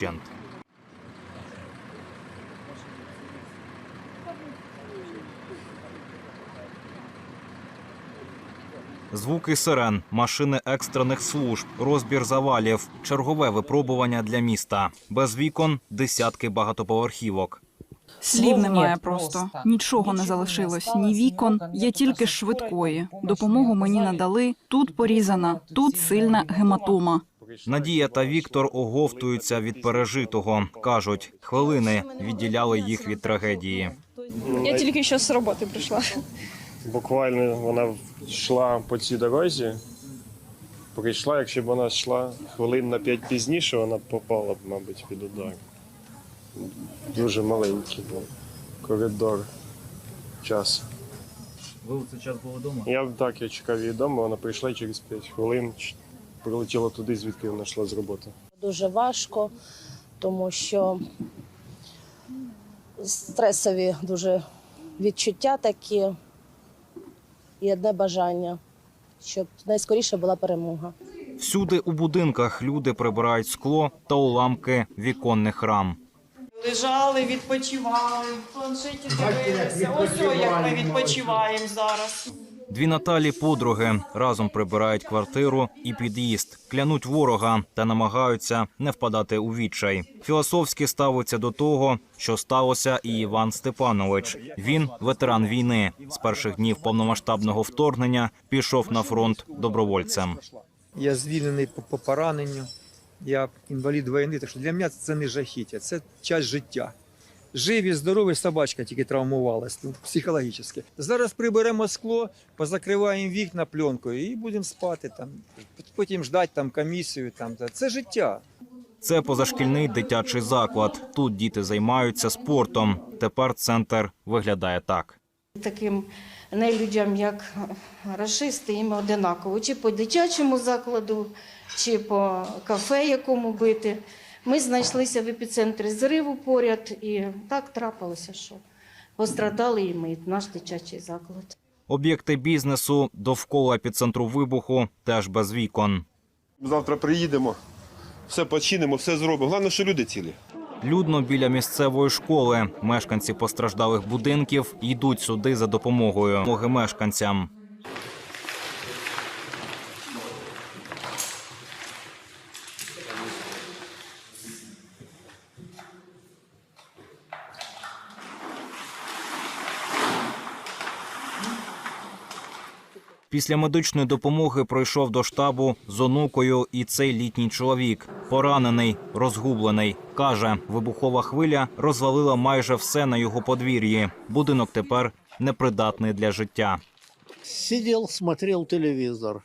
вщент. Звуки сирен, машини екстрених служб, розбір завалів, чергове випробування для міста. Без вікон десятки багатоповерхівок. Слів немає просто. Нічого не залишилось. Ні вікон, ні тільки швидкої. Допомогу мені надали. Тут порізана, тут сильна гематома. Надія та Віктор оговтуються від пережитого. кажуть, хвилини відділяли їх від трагедії. Я тільки що з роботи прийшла. Буквально вона йшла по цій дорозі. Прийшла, якщо б вона йшла хвилин на п'ять пізніше, вона б попала б, мабуть, під удар. Дуже маленький був коридор часу. Ви у цей час були вдома? Я б так, я чекав її вдома, вона прийшла через 5 хвилин прилетіла туди, звідки вона йшла з роботи. Дуже важко, тому що стресові дуже відчуття такі і одне бажання, щоб найскоріше була перемога. Всюди у будинках люди прибирають скло та уламки віконних рам. Лежали, відпочивали, в планшеті дивилися. Ось о, як ми відпочиваємо зараз. Дві Наталі подруги разом прибирають квартиру і під'їзд, клянуть ворога та намагаються не впадати у відчай. Філософськи ставиться до того, що сталося і Іван Степанович. Він ветеран війни. З перших днів повномасштабного вторгнення пішов на фронт добровольцем. Я звільнений по, по пораненню. Я інвалід війни, так що для мене це не жахіття, це час життя. Живі, здорові, собачка тільки травмувалась ну, психологічно. Зараз приберемо скло, позакриваємо вікна пленкою і будемо спати там. Потім ждати там комісію. Там це життя. Це позашкільний дитячий заклад. Тут діти займаються спортом. Тепер центр виглядає так. Таким нелюдям, як расисти, їм одинаково. Чи по дитячому закладу, чи по кафе, якому бити. Ми знайшлися в епіцентрі зриву поряд, і так трапилося, що пострадали і ми, наш дитячий заклад. Об'єкти бізнесу довкола епіцентру вибуху теж без вікон. Завтра приїдемо, все починимо, все зробимо. Головне, що люди цілі. Людно біля місцевої школи. Мешканці постраждалих будинків йдуть сюди за допомогою. Допомоги мешканцям. Після медичної допомоги пройшов до штабу з онукою і цей літній чоловік. Поранений, розгублений. Каже, вибухова хвиля розвалила майже все на його подвір'ї. Будинок тепер непридатний для життя. Сидел, смотрел телевизор.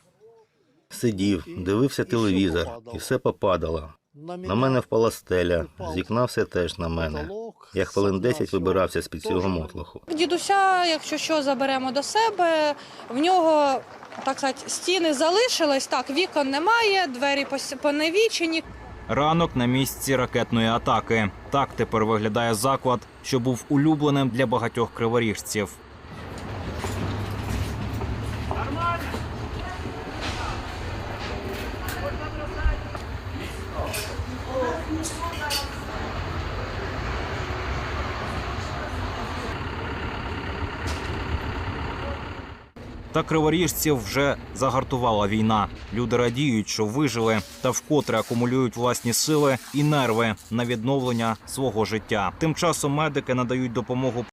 Сидів, дивився телевізор, і все попадало. На мене впала стеля, з вікна все теж на мене. Я хвилин 10 вибирався з під цього мотлоху. Дідуся, якщо що, заберемо до себе. В нього, так сказати, стіни залишились. Так, вікон немає, двері поневічені. Ранок на місці ракетної атаки. Так тепер виглядає заклад, що був улюбленим для багатьох криворіжців. Та криворіжців вже загартувала війна. Люди радіють, що вижили та вкотре акумулюють власні сили і нерви на відновлення свого життя. Тим часом медики надають допомогу